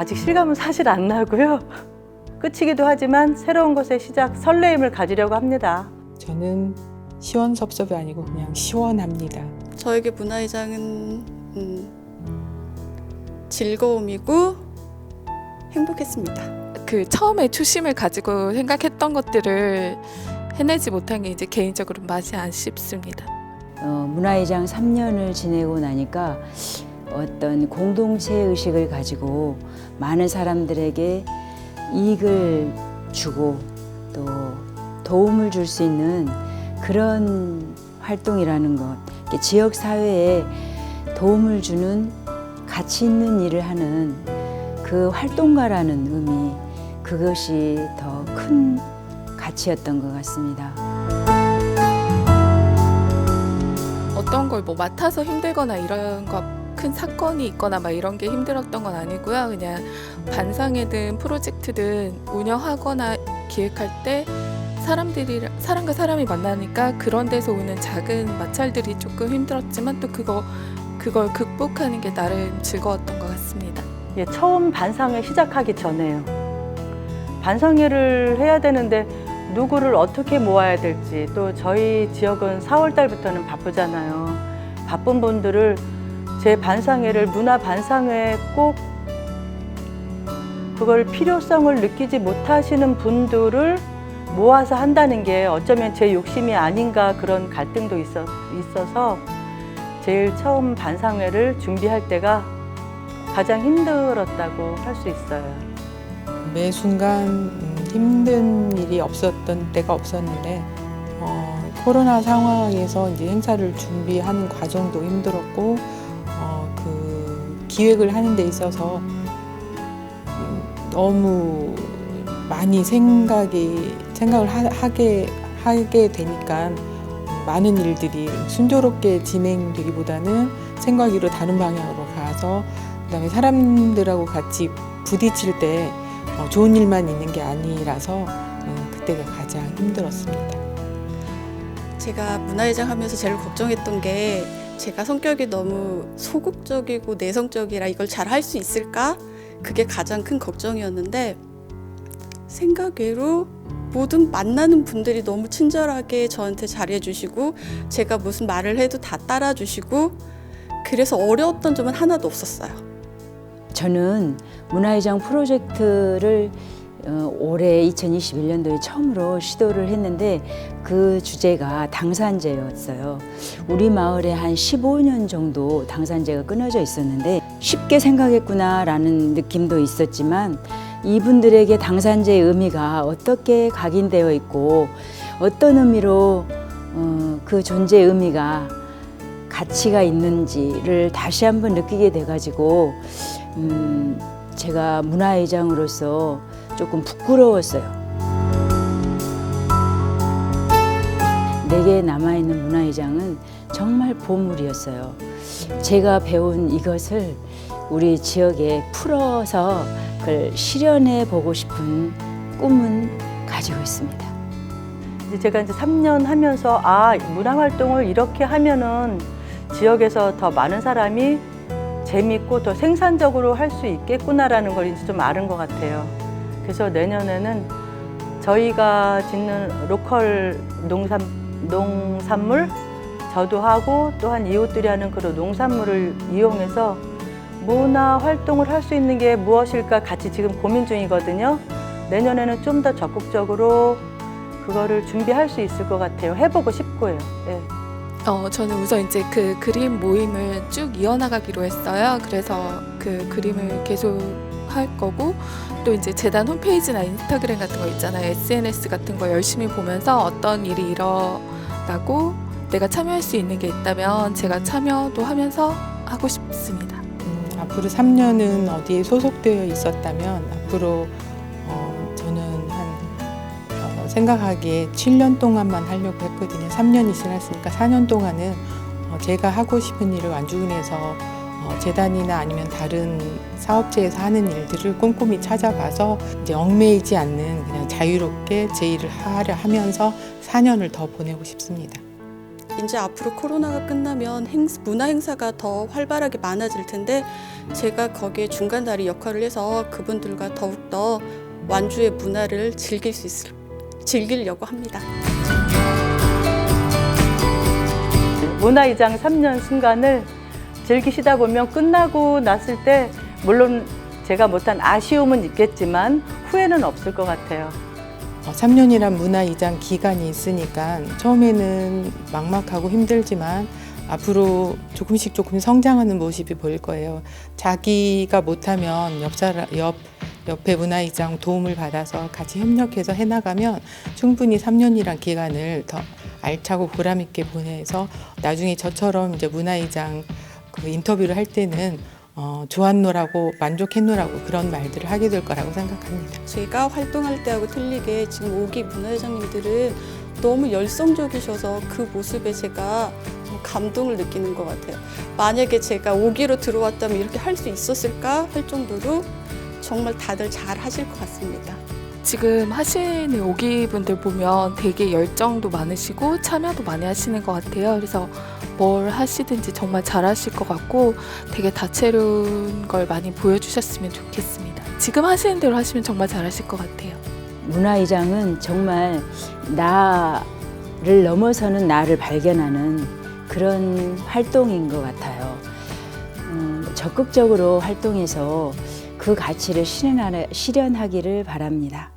아직 실감은 사실 안 나고요. 끝이기도 하지만 새로운 것의 시작, 설레임을 가지려고 합니다. 저는 시원섭섭이 아니고 그냥 시원합니다. 저에게 문화회장은 음, 즐거움이고 행복했습니다. 그 처음에 초심을 가지고 생각했던 것들을 해내지 못한 게 이제 개인적으로 맛이 아쉽습니다. 어, 문화회장 3년을 지내고 나니까 어떤 공동체 의식을 가지고 많은 사람들에게 이익을 주고 또 도움을 줄 수 있는 그런 활동이라는 것, 지역 사회에 도움을 주는 가치 있는 일을 하는 그 활동가라는 의미, 그것이 더 큰 가치였던 것 같습니다. 어떤 걸 뭐 맡아서 힘들거나 이런 거 큰 사건이 있거나 막 이런 게 힘들었던 건 아니고요. 그냥 반상회든 프로젝트든 운영하거나 기획할 때 사람들이 사람과 사람이 만나니까 그런 데서 오는 작은 마찰들이 조금 힘들었지만 또 그거 그걸 극복하는 게 나름 즐거웠던 것 같습니다. 예, 처음 반상회 시작하기 전에요. 반상회를 해야 되는데 누구를 어떻게 모아야 될지 또 저희 지역은 4월 달부터는 바쁘잖아요. 바쁜 분들을 제 반상회를 문화 반상회에 꼭 그걸 필요성을 느끼지 못하시는 분들을 모아서 한다는 게 어쩌면 제 욕심이 아닌가 그런 갈등도 있어, 있어서 제일 처음 반상회를 준비할 때가 가장 힘들었다고 할 수 있어요. 매 순간 음, 힘든 일이 없었던 때가 없었는데 어, 코로나 상황에서 이제 행사를 준비하는 과정도 힘들었고 어, 그 기획을 하는 데 있어서 음, 너무 많이 생각이 생각을 하, 하게 하게 되니까 많은 일들이 순조롭게 진행되기보다는 생각으로 다른 방향으로 가서 그다음에 사람들하고 같이 부딪힐 때 어, 좋은 일만 있는 게 아니라서 음, 그때가 가장 힘들었습니다. 제가 문화회장 하면서 제일 걱정했던 게 제가 성격이 너무 소극적이고 내성적이라 이걸 잘 할 수 있을까? 그게 가장 큰 걱정이었는데 생각외로 모든 만나는 분들이 너무 친절하게 저한테 잘해 주시고 제가 무슨 말을 해도 다 따라 주시고 그래서 어려웠던 점은 하나도 없었어요. 저는 문화회장 프로젝트를 어, 올해 2021년도에 처음으로 시도를 했는데 그 주제가 당산제였어요. 우리 마을에 한 15년 정도 당산제가 끊어져 있었는데 쉽게 생각했구나라는 느낌도 있었지만 이분들에게 당산제의 의미가 어떻게 각인되어 있고 어떤 의미로 어, 그 존재의 의미가 가치가 있는지를 다시 한번 느끼게 돼가지고 음, 제가 문화회장으로서 조금 부끄러웠어요. 내게 남아있는 문화회장은 정말 보물이었어요. 제가 배운 이것을 우리 지역에 풀어서 그걸 실현해 보고 싶은 꿈은 가지고 있습니다. 이제 제가 이제 3년 하면서 아 문화 활동을 이렇게 하면은 지역에서 더 많은 사람이 재밌고 더 생산적으로 할 수 있겠구나라는 걸 이제 좀 알은 것 같아요. 그래서 내년에는 저희가 짓는 로컬 농산 농산물 저도 하고 또한 이웃들이 하는 그런 농산물을 이용해서 문화 활동을 할 수 있는 게 무엇일까 같이 지금 고민 중이거든요. 내년에는 좀 더 적극적으로 그거를 준비할 수 있을 것 같아요. 해보고 싶고요. 예. 어, 저는 우선 이제 그 그림 모임을 쭉 이어나가기로 했어요. 그래서 그 그림을 계속 할 거고 또 이제 재단 홈페이지나 인스타그램 같은 거 있잖아요. SNS 같은 거 열심히 보면서 어떤 일이 일어나고 내가 참여할 수 있는 게 있다면 제가 참여도 하면서 하고 싶습니다. 음, 앞으로 3년은 어디에 소속되어 있었다면 앞으로 어, 저는 한 어, 생각하기에 7년 동안만 하려고 했거든요. 3년이 지났으니까 4년 동안은 어, 제가 하고 싶은 일을 완주군해서 어, 재단이나 아니면 다른 사업체에서 하는 일들을 꼼꼼히 찾아봐서 이제 얽매이지 않는 그냥 자유롭게 제 일을 하려 하면서 4년을 더 보내고 싶습니다. 이제 앞으로 코로나가 끝나면 행, 문화 행사가 더 활발하게 많아질 텐데 제가 거기에 중간 다리 역할을 해서 그분들과 더욱 더 완주의 문화를 즐길 수 있을 즐기려고 합니다. 문화이장 3년 순간을 즐기시다 보면 끝나고 났을 때 물론 제가 못한 아쉬움은 있겠지만 후회는 없을 것 같아요. 어, 3년이란 문화 이장 기간이 있으니까 처음에는 막막하고 힘들지만 앞으로 조금씩 조금 성장하는 모습이 보일 거예요. 자기가 못하면 옆 사람 옆 옆에 문화이장 도움을 받아서 같이 협력해서 해나가면 충분히 3년이란 기간을 더 알차고 보람 있게 보내서 나중에 저처럼 이제 문화이장 그 인터뷰를 할 때는 어, 좋았노라고 만족했노라고 그런 말들을 하게 될 거라고 생각합니다. 제가 활동할 때하고 틀리게 지금 오기 문화회장님들은 너무 열성적이셔서 그 모습에 제가 감동을 느끼는 것 같아요. 만약에 제가 오기로 들어왔다면 이렇게 할 수 있었을까 할 정도로 정말 다들 잘 하실 것 같습니다. 지금 하시는 오기 분들 보면 되게 열정도 많으시고 참여도 많이 하시는 것 같아요. 그래서 뭘 하시든지 정말 잘하실 것 같고 되게 다채로운 걸 많이 보여주셨으면 좋겠습니다. 지금 하시는 대로 하시면 정말 잘하실 것 같아요. 문화이장은 정말 나를 넘어서는 나를 발견하는 그런 활동인 것 같아요. 음, 적극적으로 활동해서 그 가치를 실현하기를 바랍니다.